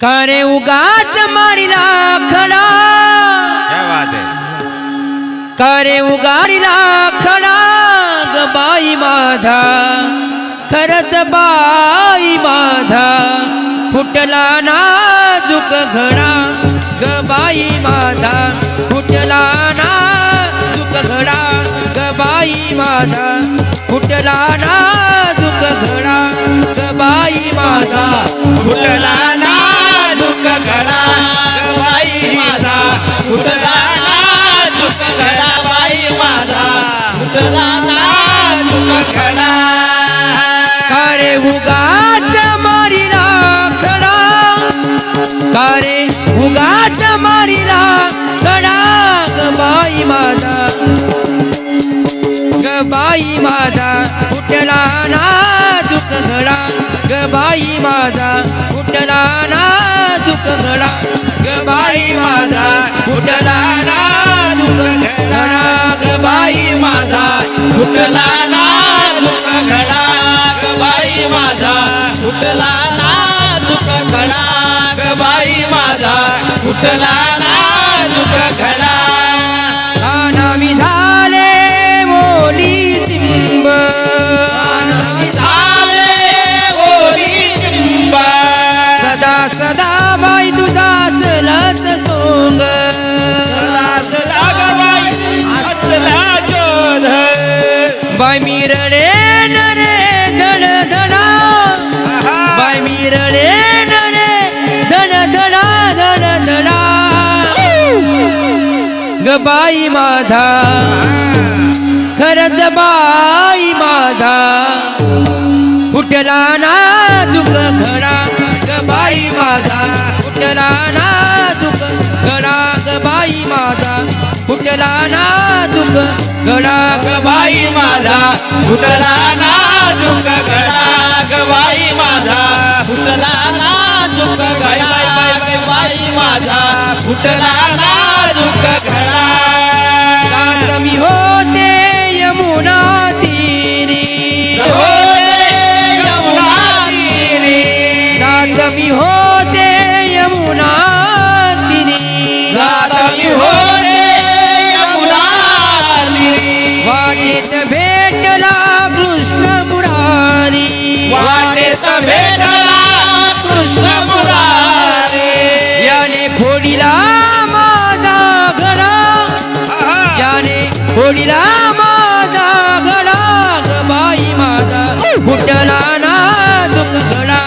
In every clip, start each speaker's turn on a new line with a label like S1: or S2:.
S1: कारे उगाच मारिला खडा.
S2: क्या बात है?
S1: कारे उगारिला खडा ग बाई माझा. खरच बाई माझा. फुटला नाजूक घडा ग बाई माझा. फुटला नाजूक घडा ग बाई माझा. फुटला नाजूक घडा ग बाई माझा.
S2: फुटला ना दुःख घडा ग बाई माझा. फुटला ना दुःख घडा बाई माझा. ना दुःख घडा.
S1: उगाच उगाच ग बाई माझा. ग बाई माझा. फुटला नाजूक घडा ग बाई माझा. फुटला घडा ग बाई माझा फुटला दुख घडा ग बाई माझा
S2: फुटला ना दुख घडा ग बाई माझा फुटला ना दुख घडा ग बाई माझा फुटला
S1: बाई माझा खरंच बाई माझा. फुटला नाजूक घडा ग बाई माझा. फुटला नाजूक घडा ग बाई माझा. फुटला नाजूक घडा ग
S2: बाई माझा. फुटला ना दुःख घडा बाई माझा. फुटला ना दुःख बाई माझा. फुटला ना
S1: फुटला ना दुःख घडा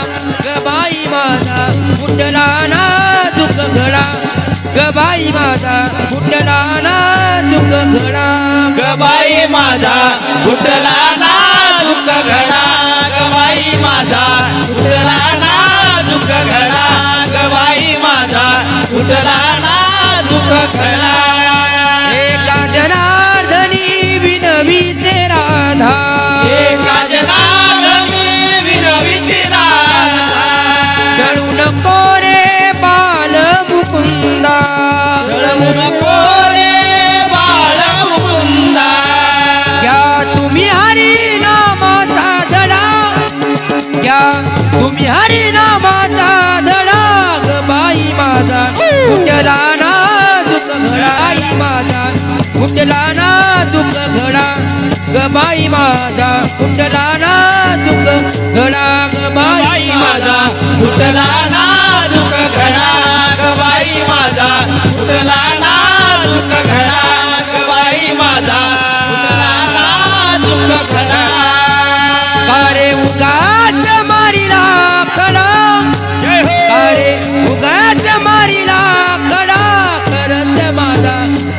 S1: ग बाई माझा फुटला ना दुःख घडा. ग माझा फुटला ना दुःख घडा.
S2: ग माझा फुटला ना फुटला ना दुःख
S1: घडाई माझा. फुटला ना दुःख घडा गबाई माझा. फुटला ना दुःख घडा
S2: गबाई माझा. फुटला ना दुःख घडा गबाई माझा. फुटला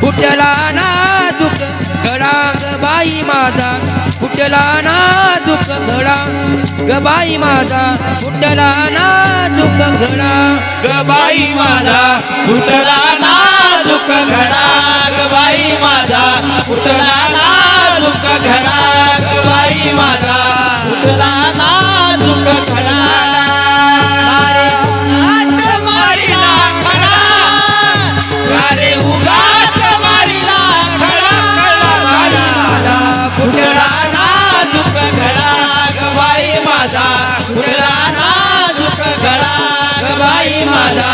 S2: फुटला ना दुःख घडा
S1: गबाई बाई माझा? फुटला ना दुःख घडा गबाई माझा? फुटला ना दुःख घडा
S2: गबाई माझा? फुटला ना दुःख घडा गबाई माझा? फुटला फुटला नाजूक गळा गबाई माझा.